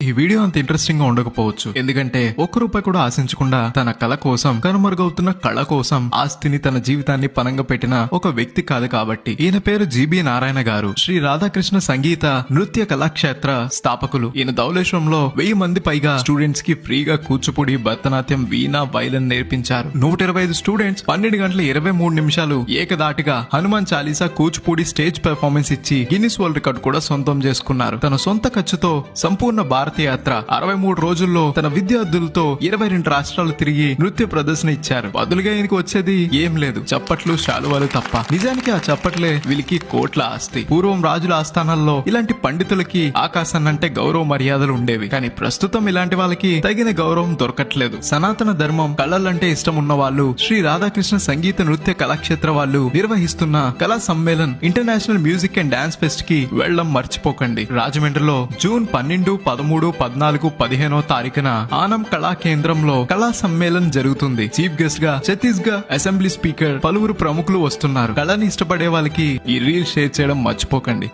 ఈ వీడియో అంత ఇంట్రెస్టింగ్గా ఉండకపోవచ్చు. ఎందుకంటే ఒక్క రూపాయి కూడా ఆశించకుండా తన కళ కోసం కనుమరుగవుతున్న కళ కోసం ఆస్తిని తన జీవితాన్ని పనంగా పెట్టిన ఒక వ్యక్తి కాదు కాబట్టి. ఈయన పేరు జీబీ నారాయణ గారు. శ్రీ రాధాకృష్ణ సంగీత నృత్య కళాక్షేత్ర స్థాపకులు. ఈయన ధవళేశ్వరంలో వెయ్యి మంది పైగా స్టూడెంట్స్కి ఫ్రీగా కూచిపూడి భరతనాట్యం వీణా వైలన్ నేర్పించారు. నూట ఇరవై ఐదు స్టూడెంట్స్ పన్నెండు గంటల ఇరవై మూడు నిమిషాలు ఏకదాటిగా హనుమాన్ చాలీసా కూచిపూడి స్టేజ్ పెర్ఫార్మెన్స్ ఇచ్చి గిన్నిస్ వరల్డ్ రికార్డ్ కూడా సొంతం చేసుకున్నారు. తన సొంత ఖర్చుతో సంపూర్ణ భారత యాత్ర అరవై మూడు రోజుల్లో తన విద్యార్థులతో ఇరవై రెండు రాష్ట్రాలు తిరిగి నృత్య ప్రదర్శన ఇచ్చారు. బదులుగా ఈయనకి వచ్చేది ఏం లేదు. చప్పట్లు శాలువాలు తప్ప. నిజానికి ఆ చప్పట్లే వీళ్ళకి కోట్ల ఆస్తి. పూర్వం రాజుల ఆస్థానాల్లో ఇలాంటి పండితులకి ఆకాశాన్నంటే గౌరవ మర్యాదలు ఉండేవి. కానీ ప్రస్తుతం ఇలాంటి వాళ్ళకి తగిన గౌరవం దొరకట్లేదు. సనాతన ధర్మం కళలంటే ఇష్టం ఉన్న వాళ్ళు శ్రీ రాధాకృష్ణ సంగీత నృత్య కళాక్షేత్ర వాళ్ళు నిర్వహిస్తున్న Kala Sammelan international music and dance ఫెస్ట్కి వెళ్ళడం మర్చిపోకండి. రాజమండ్రిలో జూన్ పన్నెండు పదమూడు పదమూడు పద్నాలుగు పదిహేనో తారీఖున ఆనం కళా కేంద్రంలో కళా సమ్మేళనం జరుగుతుంది. చీఫ్ గెస్ట్గా ఛత్తీస్గఢ్ అసెంబ్లీ స్పీకర్ పలువురు ప్రముఖులు వస్తున్నారు. కళని ఇష్టపడే వాళ్ళకి ఈ రీల్ షేర్ చేయడం మర్చిపోకండి.